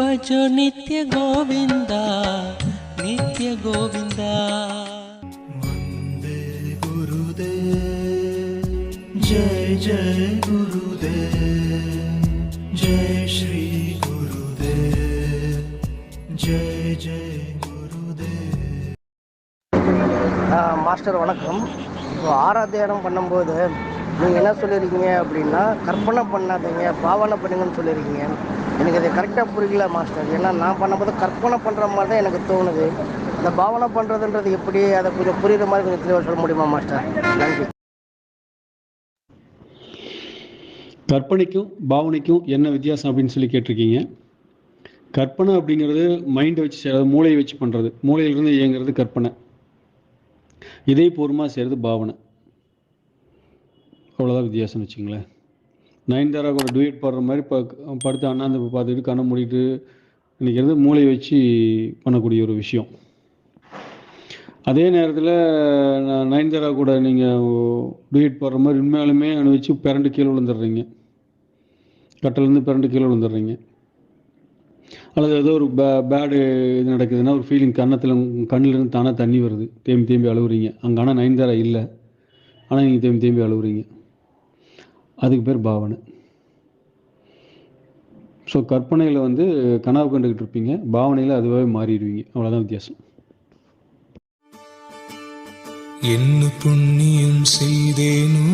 भजो नित्य गोविन्द नित्य गोविन्द वन्दे गुरुदे जय जय गुरुदे जय श्री गुरुदे जय जय गुरुदे மாஸ்டர் வணக்கம் ஆராத்தியானம் பண்ணும்போது நீங்கள் என்ன சொல்லியிருக்கீங்க அப்படின்னா கற்பனை பண்ணாதீங்க பாவனை பண்ணுங்கன்னு சொல்லியிருக்கீங்க எனக்கு அது கரெக்டாக புரியல மாஸ்டர் ஏன்னா நான் பண்ணும்போது கற்பனை பண்ணுற மாதிரி தான் எனக்கு தோணுது. இந்த பாவனை பண்ணுறதுன்றது எப்படி அதை கொஞ்சம் புரியுற மாதிரி கொஞ்சம் தெளிவாக சொல்ல முடியுமா மாஸ்டர் நன்றி. கற்பனைக்கும் பாவனைக்கும் என்ன வித்தியாசம் அப்படின்னு சொல்லி கேட்டிருக்கீங்க. கற்பனை அப்படிங்கிறது மைண்டை வச்சு செய்கிறது மூளையை வச்சு பண்ணுறது மூளையிலிருந்து இயங்குறது கற்பனை. இதயபூர்வமாக செய்கிறது பாவனை. அவ்வளோதான் வித்தியாசம்னு வச்சுங்களேன் நயன்தாரா கூட டூயட் பாடுற மாதிரி ப படுத்து அண்ணாந்து பார்த்துட்டு கண்ணை மூடிட்டு நினைக்கிறது மூளை வச்சு பண்ணக்கூடிய ஒரு விஷயம். அதே நேரத்தில் நயன்தாரா கூட நீங்கள் டூயட் பாடுற மாதிரி உண்மையாலுமே அனுபவிச்சு பிறண்டு கீழே விழுந்துடுறீங்க. கட்டிலேருந்து பிறண்டு கீழே விழுந்துடுறீங்க. அல்லது ஏதோ ஒரு பே பேடு இது நடக்குதுன்னா ஒரு ஃபீலிங் கன்னத்தில் கண்ணிலேருந்து தானாக தண்ணி வருது. தேம்பி தேம்பி அழுகுறீங்க அங்கே ஆனால் நயன்தாரா இல்லை. ஆனால் நீங்கள் தேம்பி தேம்பி அழுகுறீங்க அதுக்கு பேர் பாவனை. ஸோ கற்பனையில் வந்து கனவு கண்டுக்கிட்டு இருப்பீங்க. பாவனையில் அதுவாகவே மாறிடுவீங்க. அவ்வளோதான் வித்தியாசம். என்ன புண்ணியம் செய்தேனோ